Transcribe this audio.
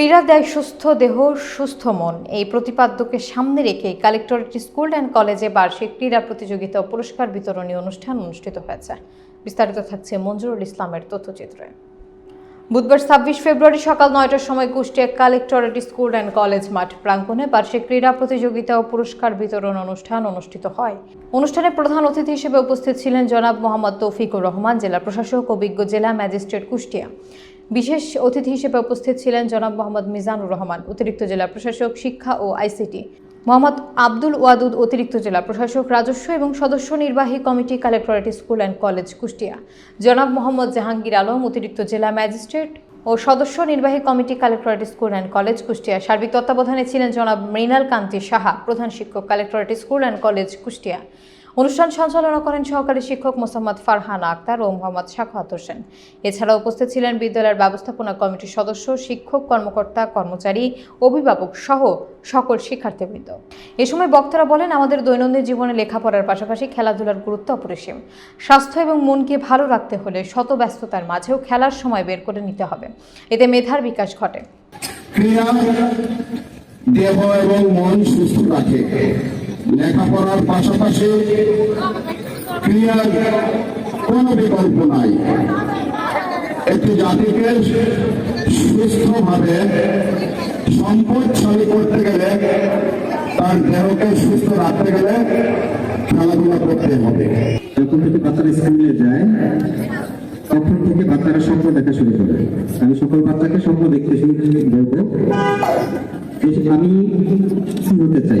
ক্রীড়া দেয় সুস্থ দেহ, সুস্থ মন। এই প্রতিপাদ্যকে সামনে রেখে কালেক্টরেট স্কুল অ্যান্ড কলেজে বার্ষিক ক্রীড়া প্রতিযোগিতা পুরস্কার বিতরণী অনুষ্ঠান অনুষ্ঠিত হয়েছে। বিস্তারিত থাকছে মঞ্জুরুল ইসলামের তথ্যচিত্রে। বুধবার ছাব্বিশ ফেব্রুয়ারি সকাল নয়টার সময় Kushtia collectorate school and college মাঠ প্রাঙ্গণে বার্ষিক ক্রীড়া প্রতিযোগিতা ও পুরস্কার বিতরণ অনুষ্ঠান অনুষ্ঠিত হয়। অনুষ্ঠানে প্রধান অতিথি হিসেবে উপস্থিত ছিলেন জনাব মোহাম্মদ তৌফিকুর রহমান, জেলা প্রশাসক ও বিজ্ঞ জেলা ম্যাজিস্ট্রেট কুষ্টিয়া। বিশেষ অতিথি হিসেবে উপস্থিত ছিলেন জনাব মোহাম্মদ মিজানুর রহমান, অতিরিক্ত জেলা প্রশাসক, শিক্ষা ও আইসিটি। মোহাম্মদ আব্দুল ওয়াদুদ, অতিরিক্ত জেলা প্রশাসক, রাজস্ব এবং সদস্য নির্বাহী committee, collectorate school and college, Kushtia. জনাব মোহাম্মদ জাহাঙ্গীর আলম, অতিরিক্ত জেলা ম্যাজিস্ট্রেট ও সদস্য নির্বাহী committee, collectorate school and college, Kushtia. সার্বিক তত্ত্বাবধানে ছিলেন জনাব মৃণাল কান্তি সাহা, প্রধান শিক্ষক, collectorate school and college, Kushtia. অনুষ্ঠান সঞ্চালনা করেন সহকারী শিক্ষক মোসাম্মদ ফারহানা আক্তার ও মোহাম্মদ শাখাত হোসেন। এছাড়া উপস্থিত ছিলেন বিদ্যালয়ের ব্যবস্থাপনা কমিটির সদস্য, শিক্ষক, কর্মকর্তা, কর্মচারী, অভিভাবক সহ সকল শিক্ষার্থীবৃন্দ। এ সময় বক্তারা বলেন, আমাদের দৈনন্দিন জীবনে লেখাপড়ার পাশাপাশি খেলাধুলার গুরুত্ব অপরিসীম। স্বাস্থ্য এবং মনকে ভালো রাখতে হলে শত ব্যস্ততার মাঝেও খেলার সময় বের করে নিতে হবে। এতে মেধার বিকাশ ঘটে। ক্রিয়া দেহ এবং মন সুস্থ রাখে। লেখাপড়ার পাশাপাশি ক্রিয়ার কোনো বিকল্প নাই। একটি জাতিকে সুস্থভাবে সম্পদশালী করতে গেলে, তার দেহকে সুস্থ রাখতে গেলে খেলাধুলা করতে হবে। যখন থেকে বাচ্চারা স্কুলে যায়, তখন থেকে বাচ্চারা স্বপ্ন দেখা শুরু করে। আমি সকল বাচ্চাকে স্বপ্ন দেখতে শুরু বলব। আমি কি হতে চাই